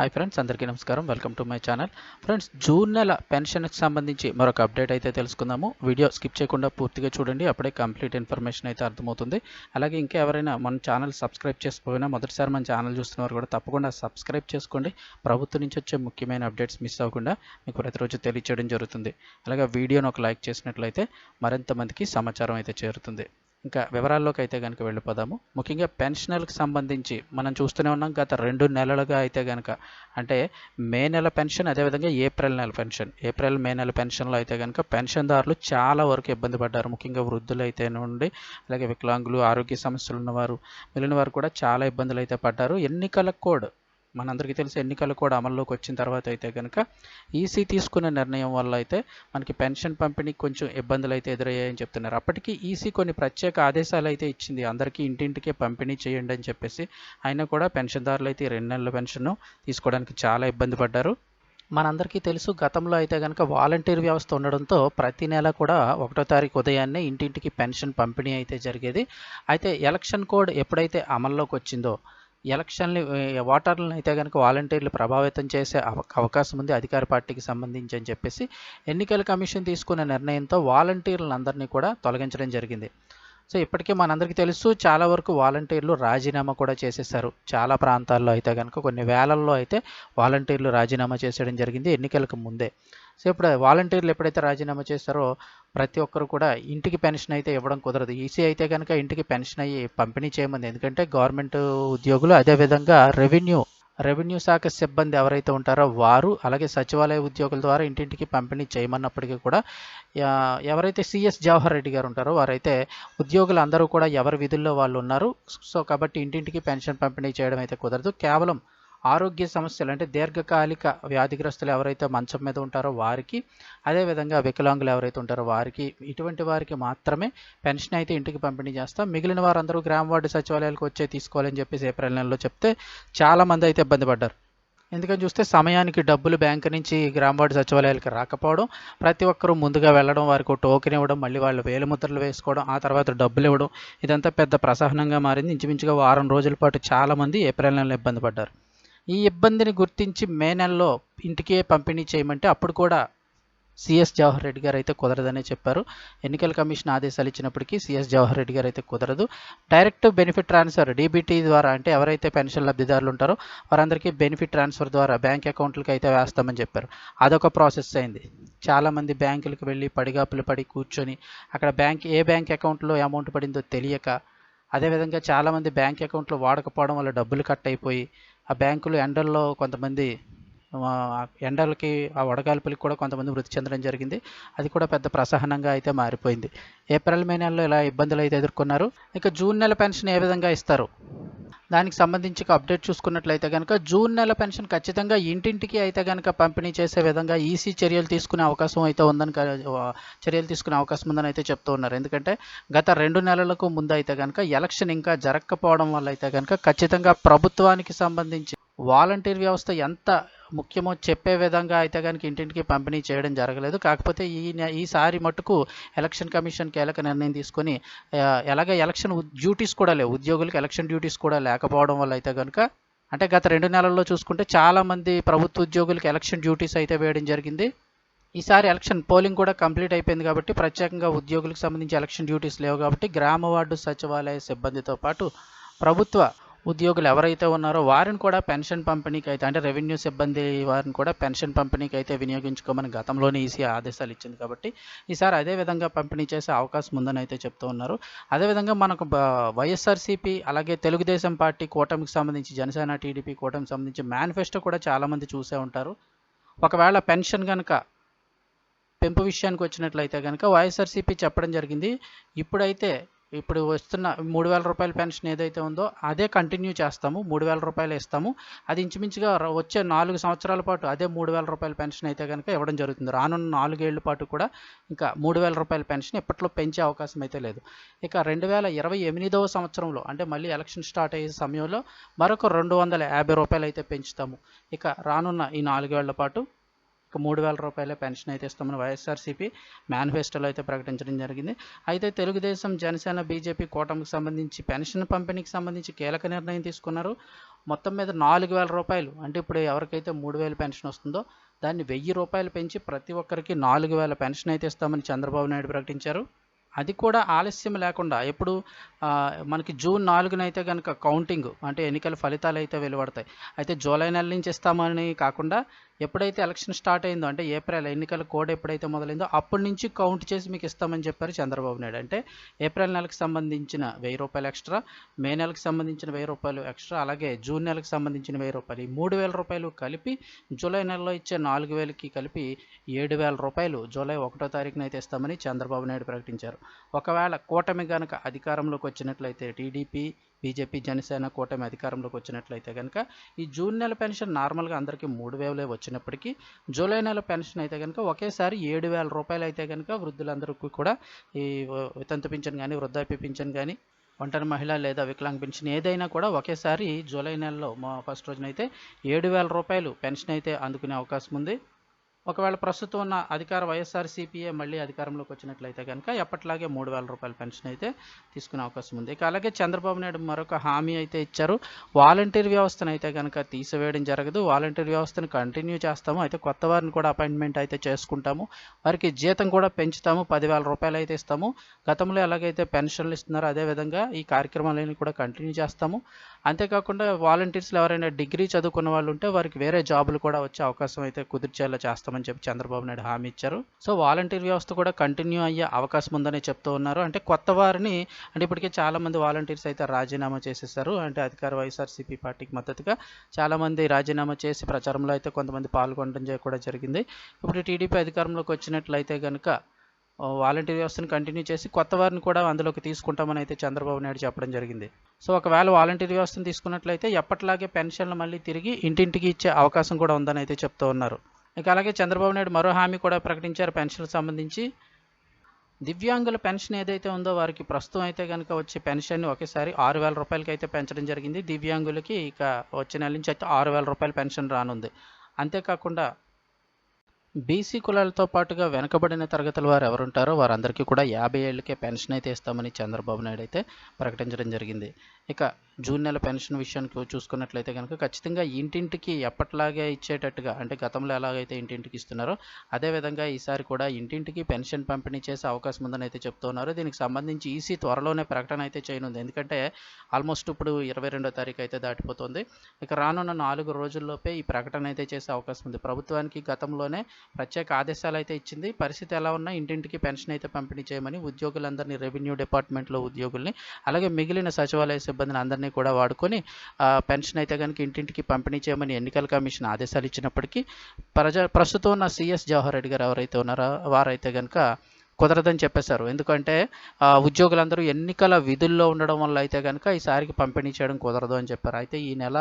Hi friends అందరికీ నమస్కారం. Welcome to my channel friends June నెల పెన్షన్కి సంబంధించి మరొక అప్డేట్ అయితే తెలుసుకుందాము. వీడియో స్కిప్ చేయకుండా పూర్తిగా చూడండి అప్పుడే కంప్లీట్ ఇన్ఫర్మేషన్ అయితే అర్థమవుతుంది. అలాగే ఇంకా ఎవరైనా మన ఛానల్ సబ్స్క్రైబ్ చేసుకోకపోయినా మొదటిసారి మన ఛానల్ చూస్తున్నవారు కూడా తప్పకుండా సబ్స్క్రైబ్ చేసుకోండి. ప్రభుత్వం నుంచి వచ్చే ముఖ్యమైన అప్డేట్స్ మిస్ అవ్వకుండా మీకు ప్రతిరోజు తెలియచేయడం జరుగుతుంది. అలాగే వీడియోను ఒక లైక్ చేసినట్లయితే మరింత మందికి సమాచారం అయితే చేరుతుంది. ఇంకా వివరాల్లోకి అయితే కనుక వెళ్ళిపోదాము. ముఖ్యంగా పెన్షనర్లకు సంబంధించి మనం చూస్తూనే ఉన్నాం గత రెండు నెలలుగా అయితే కనుక అంటే మే నెల పెన్షన్ అదేవిధంగా ఏప్రిల్ నెల పెన్షన్. ఏప్రిల్ మే నెల పెన్షన్లో అయితే కనుక పెన్షన్దారులు చాలా వరకు ఇబ్బంది పడ్డారు. ముఖ్యంగా వృద్ధులు అయితే నుండి అలాగే వికలాంగులు ఆరోగ్య సమస్యలు ఉన్నవారు మిగిలిన వారు కూడా చాలా ఇబ్బందులు అయితే పడ్డారు. ఎన్నికల కోడ్ మనందరికీ తెలిసి ఎన్నికలు కూడా అమల్లోకి వచ్చిన తర్వాత అయితే కనుక ఈసీ తీసుకున్న నిర్ణయం వల్ల అయితే మనకి పెన్షన్ పంపిణీకి కొంచెం ఇబ్బందులు అయితే ఎదురయ్యాయని చెప్తున్నారు. అప్పటికి ఈసీ కొన్ని ప్రత్యేక ఆదేశాలు అయితే ఇచ్చింది. అందరికీ ఇంటింటికే పంపిణీ చేయండి అని చెప్పేసి అయినా కూడా పెన్షన్దారులు అయితే ఈ రెండు నెలల పెన్షన్ తీసుకోవడానికి చాలా ఇబ్బంది పడ్డారు. మనందరికీ తెలుసు గతంలో అయితే కనుక వాలంటీర్ వ్యవస్థ ఉండడంతో ప్రతి నెల కూడా ఒకటో తారీఖు ఉదయాన్నే ఇంటింటికి పెన్షన్ పంపిణీ అయితే జరిగేది. అయితే ఎలక్షన్ కోడ్ ఎప్పుడైతే అమల్లోకి వచ్చిందో ఎలక్షన్లు ఓటర్లను అయితే కనుక వాలంటీర్లు ప్రభావితం చేసే అవ- అవకాశం ఉంది అధికార పార్టీకి సంబంధించి అని చెప్పేసి ఎన్నికల కమిషన్ తీసుకున్న నిర్ణయంతో వాలంటీర్లందరినీ కూడా తొలగించడం జరిగింది. సో ఇప్పటికే మనందరికీ తెలుసు చాలా వరకు వాలంటీర్లు రాజీనామా కూడా చేసేసారు. చాలా ప్రాంతాల్లో అయితే కనుక కొన్ని వేలల్లో అయితే వాలంటీర్లు రాజీనామా చేసేయడం జరిగింది ఎన్నికలకు ముందే. సో ఇప్పుడు వాలంటీర్లు ఎప్పుడైతే రాజీనామా చేస్తారో ప్రతి ఒక్కరు కూడా ఇంటికి పెన్షన్ అయితే ఇవ్వడం కుదరదు. ఈసీ అయితే కనుక ఇంటికి పెన్షన్ అయ్యి పంపిణీ చేయమంది. ఎందుకంటే గవర్నమెంట్ ఉద్యోగులు అదేవిధంగా రెవెన్యూ రెవెన్యూ శాఖ సిబ్బంది ఎవరైతే ఉంటారో వారు అలాగే సచివాలయ ఉద్యోగుల ద్వారా ఇంటింటికి పంపిణీ చేయమన్నప్పటికీ కూడా ఎవరైతే సిఎస్ జవహర్ రెడ్డి గారు ఉంటారో వారైతే ఉద్యోగులు అందరూ కూడా ఎవరి విధుల్లో వాళ్ళు ఉన్నారు. సో కాబట్టి ఇంటింటికి పెన్షన్ పంపిణీ చేయడం అయితే కుదరదు. కేవలం ఆరోగ్య సమస్యలు అంటే దీర్ఘకాలిక వ్యాధిగ్రస్తులు ఎవరైతే మంచం మీద ఉంటారో వారికి అదేవిధంగా వికలాంగులు ఎవరైతే ఉంటారో వారికి ఇటువంటి వారికి మాత్రమే పెన్షన్ అయితే ఇంటికి పంపిణీ చేస్తాం. మిగిలిన వారందరూ గ్రామ వార్డు సచివాలయాలకు వచ్చే తీసుకోవాలని చెప్పేసి ఏప్రిల్ నెలలో చెప్తే చాలామంది అయితే ఇబ్బంది పడ్డారు. ఎందుకని చూస్తే సమయానికి డబ్బులు బ్యాంక్ నుంచి గ్రామ వార్డు సచివాలయాలకు రాకపోవడం ప్రతి ఒక్కరూ ముందుగా వెళ్ళడం వారికి టోకెన్ ఇవ్వడం మళ్ళీ వాళ్ళు వేలిముద్రలు వేసుకోవడం ఆ తర్వాత డబ్బులు ఇవ్వడం ఇదంతా పెద్ద ప్రసహనంగా మారింది. ఇంచుమించుగా వారం రోజుల పాటు చాలామంది ఏప్రిల్ నెలలో ఇబ్బంది పడ్డారు. ఈ ఇబ్బందిని గుర్తించి మే నెలలో ఇంటికే పంపిణీ చేయమంటే అప్పుడు కూడా సిఎస్ జవహర్ రెడ్డి గారు అయితే కుదరదనే చెప్పారు. ఎన్నికల కమిషన్ ఆదేశాలు ఇచ్చినప్పటికీ సిఎస్ జవహర్ రెడ్డి గారు అయితే కుదరదు. డైరెక్ట్ బెనిఫిట్ ట్రాన్స్ఫర్ డీబీటీ ద్వారా అంటే ఎవరైతే పెన్షన్ లబ్ధిదారులు ఉంటారో వారందరికీ బెనిఫిట్ ట్రాన్స్ఫర్ ద్వారా బ్యాంక్ అకౌంట్లకి అయితే వేస్తామని చెప్పారు. అదొక ప్రాసెస్ అయింది. చాలామంది బ్యాంకులకు వెళ్ళి పడిగాపులు పడి కూర్చొని అక్కడ బ్యాంక్ ఏ బ్యాంక్ అకౌంట్లో అమౌంట్ పడిందో తెలియక అదేవిధంగా చాలామంది బ్యాంక్ అకౌంట్లో వాడకపోవడం వల్ల డబ్బులు కట్ అయిపోయి ఆ బ్యాంకులు ఎండల్లో కొంతమంది ఎండలకి ఆ వడగాల్పులకి కూడా కొంతమంది మృతి చెందడం జరిగింది. అది కూడా పెద్ద ప్రసహనంగా అయితే మారిపోయింది. ఏప్రిల్ మే నెలలో ఇలా ఇబ్బందులు అయితే ఎదుర్కొన్నారు. ఇక జూన్ నెల పెన్షన్ ఏ విధంగా ఇస్తారు? దానికి సంబంధించి అప్డేట్ చూసుకున్నట్లయితే కనుక జూన్ నెల పెన్షన్ ఖచ్చితంగా ఇంటింటికి అయితే కనుక పంపిణీ చేసే విధంగా ఈసీ చర్యలు తీసుకునే అవకాశం అయితే ఉందని చర్యలు తీసుకునే అవకాశం ఉందని అయితే చెప్తూ ఉన్నారు. ఎందుకంటే గత రెండు నెలలకు ముందు అయితే కనుక ఎలక్షన్ ఇంకా జరగకపోవడం వల్ల అయితే కనుక ఖచ్చితంగా ప్రభుత్వానికి సంబంధించి వాలంటీర్ వ్యవస్థ ఎంత ముఖ్యమో చెప్పే విధంగా అయితే కనుక ఇంటింటికి పంపిణీ చేయడం జరగలేదు. కాకపోతే ఈ ఈసారి మటుకు ఎలక్షన్ కమిషన్ కీలక నిర్ణయం తీసుకొని ఎలాగ ఎలక్షన్ డ్యూటీస్ కూడా లేవు. ఉద్యోగులకు ఎలక్షన్ డ్యూటీస్ కూడా లేకపోవడం వల్ల అయితే కనుక అంటే గత రెండు నెలల్లో చూసుకుంటే చాలామంది ప్రభుత్వ ఉద్యోగులకు ఎలక్షన్ డ్యూటీస్ అయితే వేయడం జరిగింది. ఈసారి ఎలక్షన్ పోలింగ్ కూడా కంప్లీట్ అయిపోయింది కాబట్టి ప్రత్యేకంగా ఉద్యోగులకు సంబంధించి ఎలక్షన్ డ్యూటీస్ లేవు కాబట్టి గ్రామ వార్డు సచివాలయ సిబ్బందితో పాటు ప్రభుత్వ ఉద్యోగులు ఎవరైతే ఉన్నారో వారిని కూడా పెన్షన్ పంపిణీకి అయితే అంటే రెవెన్యూ సిబ్బంది వారిని కూడా పెన్షన్ పంపిణీకి అయితే వినియోగించుకోమని గతంలోనే ఈసీ ఆదేశాలు ఇచ్చింది కాబట్టి ఈసారి అదే విధంగా పంపిణీ చేసే అవకాశం ఉందని అయితే చెప్తూ ఉన్నారు. అదేవిధంగా మనకు బ- వైఎస్ఆర్సీపీ అలాగే తెలుగుదేశం పార్టీ కూటమికి సంబంధించి జనసేన టీడీపీ కూటమికి సంబంధించి మేనిఫెస్టో కూడా చాలామంది చూసే ఉంటారు. ఒకవేళ పెన్షన్ కనుక పెంపు విషయానికి వచ్చినట్లయితే కనుక వైఎస్ఆర్సీపీ చెప్పడం జరిగింది. ఇప్పుడైతే ఇప్పుడు వస్తున్న మూడు వేల రూపాయల పెన్షన్ ఏదైతే ఉందో అదే కంటిన్యూ చేస్తాము. మూడు వేల రూపాయలు ఇస్తాము. అది ఇంచుమించుగా వచ్చే నాలుగు సంవత్సరాల పాటు అదే మూడు వేల రూపాయల పెన్షన్ అయితే కనుక ఇవ్వడం జరుగుతుంది. రానున్న నాలుగేళ్ళ పాటు కూడా ఇంకా మూడు వేల రూపాయల పెన్షన్ ఎప్పట్లో పెంచే అవకాశం అయితే లేదు. ఇక రెండు వేల ఇరవై ఎనిమిదవ సంవత్సరంలో అంటే మళ్ళీ ఎలక్షన్ స్టార్ట్ అయ్యే సమయంలో మరొక రెండు వందల యాభై రూపాయలు అయితే పెంచుతాము. ఇక రానున్న ఈ నాలుగేళ్ళ పాటు మూడు వేల రూపాయల పెన్షన్ అయితే ఇస్తామని వైఎస్ఆర్సీపీ మేనిఫెస్టోలో అయితే ప్రకటించడం జరిగింది. అయితే తెలుగుదేశం జనసేన బీజేపీ కూటమికి సంబంధించి పెన్షన్ పంపిణీకి సంబంధించి కీలక నిర్ణయం తీసుకున్నారు. మొత్తం మీద నాలుగు వేల రూపాయలు అంటే ఇప్పుడు ఎవరికైతే మూడు వేలు పెన్షన్ వస్తుందో దాన్ని వెయ్యి రూపాయలు పెంచి ప్రతి ఒక్కరికి నాలుగు వేల పెన్షన్ అయితే ఇస్తామని చంద్రబాబు నాయుడు ప్రకటించారు. అది కూడా ఆలస్యం లేకుండా ఎప్పుడు మనకి జూన్ నాలుగున అయితే కనుక కౌంటింగ్ అంటే ఎన్నికల ఫలితాలు అయితే వెలువడతాయి. అయితే జూలై నెల నుంచి ఇస్తామని కాకుండా ఎప్పుడైతే ఎలక్షన్ స్టార్ట్ అయిందో అంటే ఏప్రిల్ ఎన్నికల కోడ్ ఎప్పుడైతే మొదలైందో అప్పటి నుంచి కౌంట్ చేసి మీకు ఇస్తామని చెప్పారు చంద్రబాబు నాయుడు. అంటే ఏప్రిల్ నెలకు సంబంధించిన వెయ్యి రూపాయలు ఎక్స్ట్రా మే నెలకు సంబంధించిన వెయ్యి రూపాయలు ఎక్స్ట్రా అలాగే జూన్ నెలకు సంబంధించిన వెయ్యి రూపాయలు ఈ మూడు వేల రూపాయలు కలిపి జూలై నెలలో ఇచ్చే నాలుగు వేలకి కలిపి ఏడు వేల రూపాయలు జూలై ఒకటో తారీఖున అయితే ఇస్తామని చంద్రబాబు నాయుడు ప్రకటించారు. ఒకవేళ కూటమి కనుక అధికారంలోకి వచ్చినట్లయితే టీడీపీ బీజేపీ జనసేన కూటమి అధికారంలోకి వచ్చినట్లయితే కనుక ఈ జూన్ నెల పెన్షన్ నార్మల్గా అందరికీ మూడు వేలే వచ్చినప్పటికీ జూలై నెల పెన్షన్ అయితే కనుక ఒకేసారి ఏడు వేల రూపాయలు అయితే కనుక వృద్ధులందరికీ కూడా ఈ వితంతు పింఛన్ కానీ వృద్ధాప్య పింఛన్ కానీ ఒంటరి మహిళ లేదా వికలాంగ్ పెన్షన్ ఏదైనా కూడా ఒకేసారి జూలై నెలలో మా ఫస్ట్ రోజునైతే ఏడు వేల రూపాయలు పెన్షన్ అయితే అందుకునే అవకాశం ఉంది. ఒకవేళ ప్రస్తుతం ఉన్న అధికార వైఎస్ఆర్సీపీఏ మళ్ళీ అధికారంలోకి వచ్చినట్లయితే కనుక ఎప్పటిలాగే మూడు వేల రూపాయల పెన్షన్ అయితే తీసుకునే అవకాశం ఉంది. ఇక అలాగే చంద్రబాబు నాయుడు మరొక హామీ అయితే ఇచ్చారు. వాలంటీర్ వ్యవస్థను అయితే కనుక తీసివేయడం జరగదు. వాలంటీర్ వ్యవస్థను కంటిన్యూ చేస్తాము. అయితే కొత్త వారిని కూడా అపాయింట్మెంట్ అయితే చేసుకుంటాము. వారికి జీతం కూడా పెంచుతాము. పదివేల రూపాయలు అయితే ఇస్తాము. గతంలో ఎలాగైతే పెన్షన్లు ఇస్తున్నారో అదేవిధంగా ఈ కార్యక్రమాలన్నీ కూడా కంటిన్యూ చేస్తాము. అంతేకాకుండా వాలంటీర్స్లో ఎవరైనా డిగ్రీ చదువుకున్న వాళ్ళు ఉంటే వారికి వేరే జాబులు కూడా వచ్చే అవకాశం అయితే కుదిర్చేలా చేస్తామని చెప్పి చంద్రబాబు నాయుడు హామీ ఇచ్చారు. సో వాలంటీర్ వ్యవస్థ కూడా కంటిన్యూ అయ్యే అవకాశం ఉందని చెప్తూ ఉన్నారు. అంటే కొత్త వారిని అంటే ఇప్పటికే చాలా మంది వాలంటీర్స్ అయితే రాజీనామా చేసేసారు. అంటే అధికార వైఎస్ఆర్సీపీ పార్టీకి మద్దతుగా చాలామంది రాజీనామా చేసి ప్రచారంలో అయితే కొంతమంది పాల్గొనడం కూడా జరిగింది. ఇప్పుడు టీడీపీ అధికారంలోకి వచ్చినట్లయితే కనుక వాలంటీర్ వ్యవస్థను కంటిన్యూ చేసి కొత్త వారిని కూడా అందులోకి తీసుకుంటామని అయితే చంద్రబాబు నాయుడు చెప్పడం జరిగింది. సో ఒకవేళ వాలంటీర్ వ్యవస్థను తీసుకున్నట్లయితే ఎప్పటిలాగే పెన్షన్లు మళ్ళీ తిరిగి ఇంటింటికి ఇచ్చే అవకాశం కూడా ఉందని అయితే చెప్తూ ఉన్నారు. ఇక అలాగే చంద్రబాబు నాయుడు మరో హామీ కూడా ప్రకటించారు పెన్షన్లకు సంబంధించి. దివ్యాంగుల పెన్షన్ ఏదైతే ఉందో వారికి ప్రస్తుతం అయితే కనుక వచ్చే పెన్షన్ ఒకేసారి ఆరు వేల రూపాయలకి అయితే పెంచడం జరిగింది. దివ్యాంగులకి ఇక వచ్చే నెల నుంచి అయితే ఆరు వేల రూపాయల పెన్షన్ రానుంది. అంతేకాకుండా బీసీ కులాలతో పాటుగా వెనుకబడిన తరగతుల వారు ఎవరుంటారో వారందరికీ కూడా యాభై ఏళ్ళకే పెన్షన్ అయితే ఇస్తామని చంద్రబాబు నాయుడు అయితే ప్రకటించడం జరిగింది. ఇక జూన్ నెల పెన్షన్ విషయానికి చూసుకున్నట్లయితే కనుక ఖచ్చితంగా ఇంటింటికి ఎప్పట్లాగే ఇచ్చేటట్టుగా అంటే గతంలో ఎలాగైతే ఇంటింటికి ఇస్తున్నారో అదేవిధంగా ఈసారి కూడా ఇంటింటికి పెన్షన్ పంపిణీ చేసే అవకాశం ఉందని అయితే చెప్తున్నారు. దీనికి సంబంధించి ఈసీ త్వరలోనే ప్రకటన అయితే చేయనుంది. ఎందుకంటే ఆల్మోస్ట్ ఇప్పుడు ఇరవై రెండో తారీఖు అయితే దాటిపోతుంది. ఇక రానున్న నాలుగు రోజుల్లోపే ఈ ప్రకటన అయితే చేసే అవకాశం ఉంది. ప్రభుత్వానికి గతంలోనే ప్రత్యేక ఆదేశాలు అయితే ఇచ్చింది. పరిస్థితి ఎలా ఉన్నా ఇంటింటికి పెన్షన్ అయితే పంపిణీ చేయమని ఉద్యోగులందరినీ రెవెన్యూ డిపార్ట్మెంట్లో ఉద్యోగుల్ని అలాగే మిగిలిన సచివాలయ సిబ్బందిని అందరినీ కూడా వాడుకొని పెన్షన్ అయితే కనుక ఇంటింటికి పంపిణీ చేయమని ఎన్నికల కమిషన్ ఆదేశాలు ఇచ్చినప్పటికీ ప్రజా ప్రస్తుతం ఉన్న సిఎస్ జవహర్ రెడ్డి గారు ఎవరైతే ఉన్నారో వారైతే కనుక కుదరదని చెప్పేశారు. ఎందుకంటే ఉద్యోగులందరూ ఎన్నికల విధుల్లో ఉండడం వల్ల అయితే కనుక ఈసారికి పంపిణీ చేయడం కుదరదు అని చెప్పారు. అయితే ఈ నెల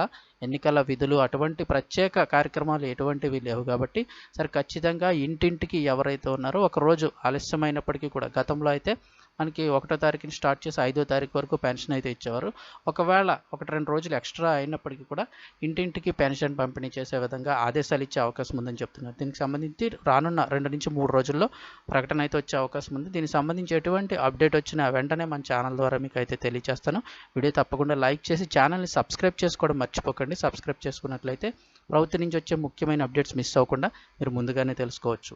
ఎన్నికల విధులు అటువంటి ప్రత్యేక కార్యక్రమాలు ఎటువంటివి లేవు కాబట్టి సరే ఖచ్చితంగా ఇంటింటికి ఎవరైతే ఉన్నారో ఒకరోజు ఆలస్యమైనప్పటికీ కూడా గతంలో అయితే మనకి ఒకటో తారీఖుని స్టార్ట్ చేసి ఐదో తారీఖు వరకు పెన్షన్ అయితే ఇచ్చేవారు. ఒకవేళ ఒకటి రెండు రోజులు ఎక్స్ట్రా అయినప్పటికీ కూడా ఇంటింటికి పెన్షన్ పంపిణీ చేసే విధంగా ఆదేశాలు ఇచ్చే అవకాశం ఉందని చెప్తున్నారు. దీనికి సంబంధించి రానున్న రెండు నుంచి మూడు రోజుల్లో ప్రకటన అయితే వచ్చే అవకాశం ఉంది. దీనికి సంబంధించి ఎటువంటి అప్డేట్ వచ్చినా వెంటనే మన ఛానల్ ద్వారా మీకు అయితే తెలియజేస్తాను. వీడియో తప్పకుండా లైక్ చేసి ఛానల్ని సబ్స్క్రైబ్ చేసుకోవడం మర్చిపోకండి. సబ్స్క్రైబ్ చేసుకున్నట్లయితే ప్రభుత్వం నుంచి వచ్చే ముఖ్యమైన అప్డేట్స్ మిస్ అవ్వకుండా మీరు ముందుగానే తెలుసుకోవచ్చు.